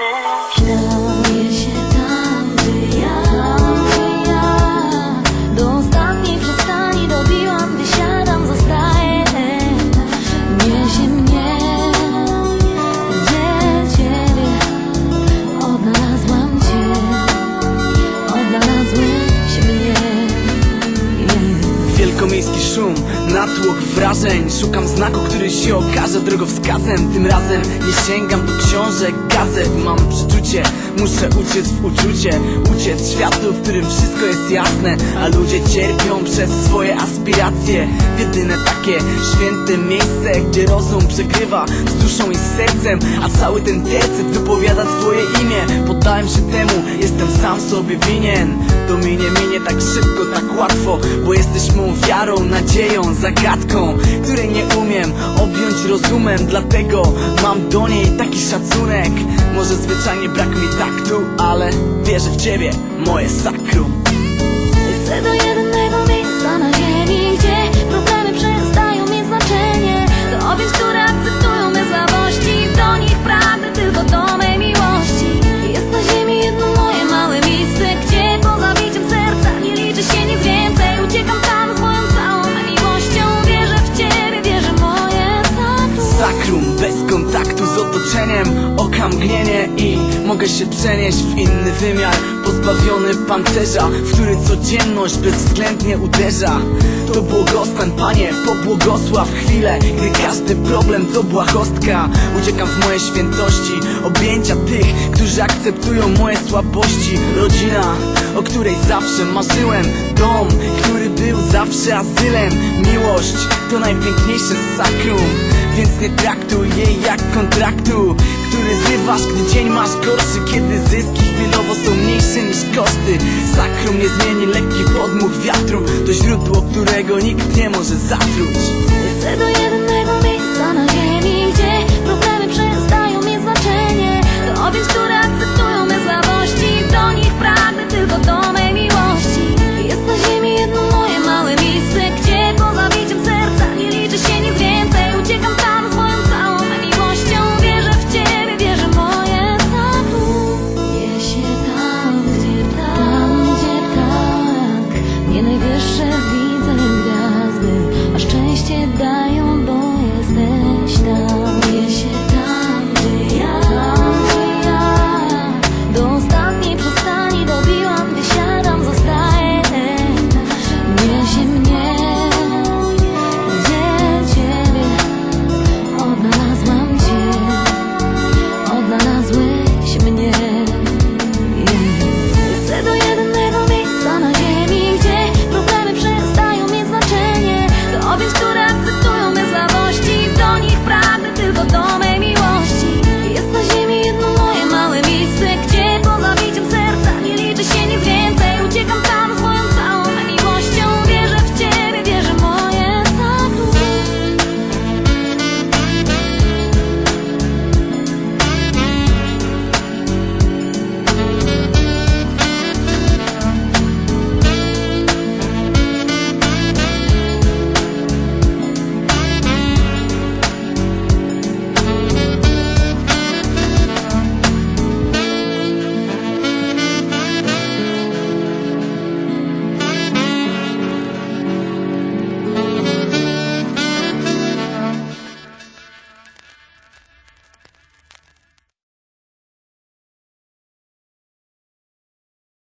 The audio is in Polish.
left natłok wrażeń. Szukam znaku, który się okaże drogowskazem. Tym razem nie sięgam do książek, gazet. Mam przeczucie, muszę uciec w uczucie. Uciec światu, w którym wszystko jest jasne. A ludzie cierpią przez swoje aspiracje. W jedyne takie święte miejsce Gdzie rozum przegrywa z duszą i z sercem. A cały ten tercet wypowiada twoje imię. Poddałem się temu, jestem sam sobie winien. To minie, minie tak szybko, tak łatwo Bo jesteś mą wiarą, nadzieją, zagadką Której nie umiem objąć rozumem. Dlatego mam do niej taki szacunek. Może zwyczajnie brak mi taktu, ale wierzę w ciebie, moje sakrum. Chcę do jedynego otoczeniem Oka mgnienie i mogę się przenieść w inny wymiar. Pozbawiony pancerza, w który codzienność bezwzględnie uderza. To błogostan, Panie, pobłogosław chwilę Gdy każdy problem to błahostka. Uciekam w moje świętości, objęcia tych, którzy akceptują moje słabości. Rodzina, o której zawsze marzyłem. Dom, który był zawsze azylem. Miłość to najpiękniejsze sakrum Więc nie traktuj jej jak kontraktu Który zrywasz, gdy dzień masz gorszy Kiedy zyski chwilowo są mniejsze niż koszty. Sakrum nie zmieni lekki podmuch wiatru To źródło, którego nikt nie może zatruć. Chcę do ziemi Cię dają.